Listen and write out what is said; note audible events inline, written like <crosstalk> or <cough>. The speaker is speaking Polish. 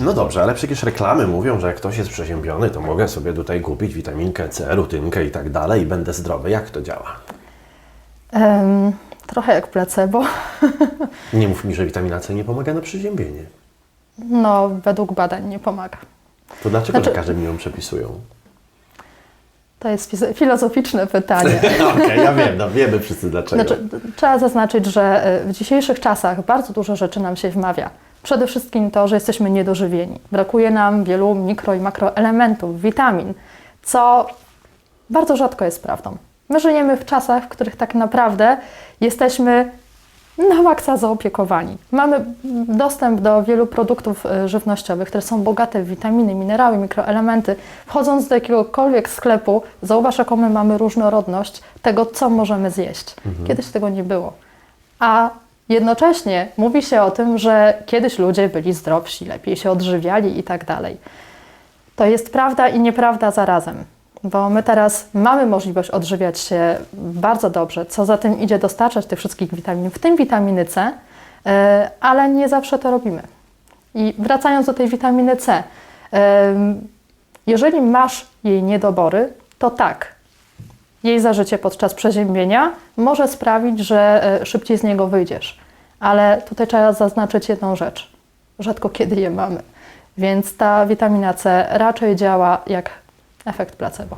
No dobrze, ale przecież reklamy mówią, że jak ktoś jest przeziębiony, to mogę sobie tutaj kupić witaminkę C, rutynkę i tak dalej i będę zdrowy. Jak to działa? Em, trochę jak placebo. <laughs> Nie mów mi, że witamina C nie pomaga na przeziębienie. No, według badań nie pomaga. To dlaczego Znaczy- lekarze mi ją przepisują? To jest filozoficzne pytanie. <laughs> Okej, ja wiem, no wiemy wszyscy dlaczego. Znaczy, trzeba zaznaczyć, że y, w dzisiejszych czasach bardzo dużo rzeczy nam się wmawia. Przede wszystkim to, że jesteśmy niedożywieni. Brakuje nam wielu mikro i makroelementów, witamin, co bardzo rzadko jest prawdą. My żyjemy w czasach, w których tak naprawdę jesteśmy na maksa zaopiekowani. Mamy dostęp do wielu produktów y, żywnościowych, które są bogate w witaminy, minerały, mikroelementy. Wchodząc do jakiegokolwiek sklepu, zauważ, jaką my mamy różnorodność tego, co możemy zjeść. Kiedyś tego nie było. A jednocześnie mówi się o tym, że kiedyś ludzie byli zdrowsi, lepiej się odżywiali i tak dalej. To jest prawda i nieprawda zarazem, bo my teraz mamy możliwość odżywiać się bardzo dobrze, co za tym idzie dostarczać tych wszystkich witamin, w tym witaminy C, e, ale nie zawsze to robimy. I wracając do tej witaminy C, em, jeżeli masz jej niedobory, to tak, jej zażycie podczas przeziębienia może sprawić, że e, szybciej z niego wyjdziesz. Ale tutaj trzeba zaznaczyć jedną rzecz. Rzadko kiedy je mamy. Więc ta witamina C raczej działa jak efekt placebo.